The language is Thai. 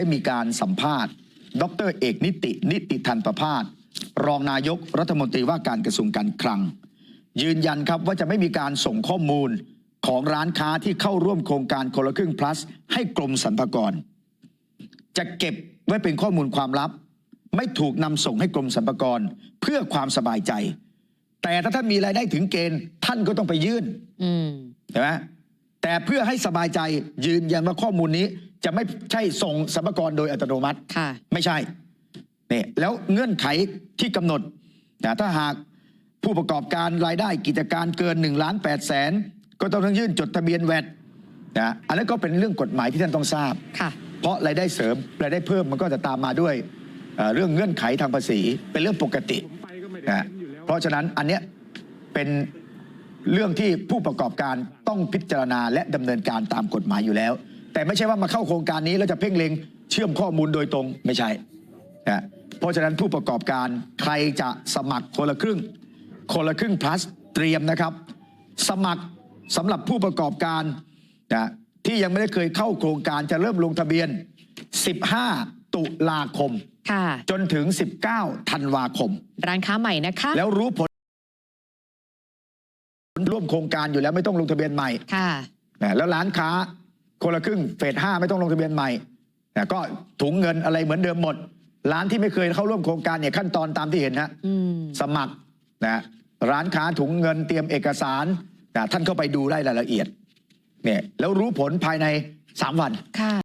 ได้มีการสัมภาษณ์ ดรเอกนิติ นิติทันประพาสรองนายกรัฐมนตรีว่าการกระทรวงการคลัง ยืนยันครับว่าจะไม่มีการส่งข้อมูลของร้านค้าที่เข้าร่วมโครงการคนละครึ่ง plus ให้กรมสรรพากร จะเก็บไว้เป็นข้อมูลความลับ ไม่ถูกนำส่งให้กรมสรรพากรเพื่อความสบายใจ แต่ถ้าท่านมีรายได้ถึงเกณฑ์ ท่านก็ต้องไปยื่นอืมใช่ไหมแต่เพื่อให้สบายใจยืนยันว่าข้อมูลนี้ จะไม่ใช่ส่งสรรพากรโดยอัตโนมัติค่ะ ไม่ใช่เนี่ยแล้วเงื่อนไขที่กำหนดนะถ้าหากผู้ประกอบการรายได้กิจการเกิน1ล้าน8แสนก็ต้องยื่นจดทะเบียนแวดนะอันนั้นก็เป็นเรื่องกฎหมายที่ท่านต้องทราบ ค่ะ เพราะรายได้เสริมรายได้เพิ่มมันก็จะตามมาด้วยเอ่อเรื่องเงื่อนไขทางภาษี เป็นเรื่องปกตินะเพราะฉะนั้นอันเนี้ยเป็นเรื่องที่ผู้ประกอบการต้องพิจารณาและดำเนินการตามกฎหมายอยู่แล้ว แต่ไม่ใช่ว่ามาเข้าโครงการนี้แล้วจะเพ่งเล็งเชื่อมข้อมูลโดยตรงไม่ใช่นะเพราะฉะนั้นผู้ประกอบการใครจะสมัครคนละครึ่ง คนละครึ่ง plus เตรียมนะครับ สมัครสำหรับผู้ประกอบการนะที่ยังไม่ได้เคยเข้าโครงการจะเริ่มลงทะเบียน 15 ตุลาคมค่ะจนถึง 19 ธันวาคม ร้านค้าใหม่นะคะ แล้วรู้ผล ร่วมโครงการอยู่แล้วไม่ต้องลงทะเบียนใหม่ค่ะนะแล้วร้านค้า คนละครึ่งเฟสห้าไม่ต้องลงทะเบียนใหม่นะก็ถุงเงินอะไรเหมือนเดิมหมด ร้านที่ไม่เคยเข้าร่วมโครงการเนี่ยขั้นตอนตามที่เห็นฮะอืมสมัครนะร้านค้าถุงเงินเตรียมเอกสารนะท่านเข้าไปดูได้รายละเอียดเนี่ยแล้วรู้ผลภายใน 3 วันค่ะ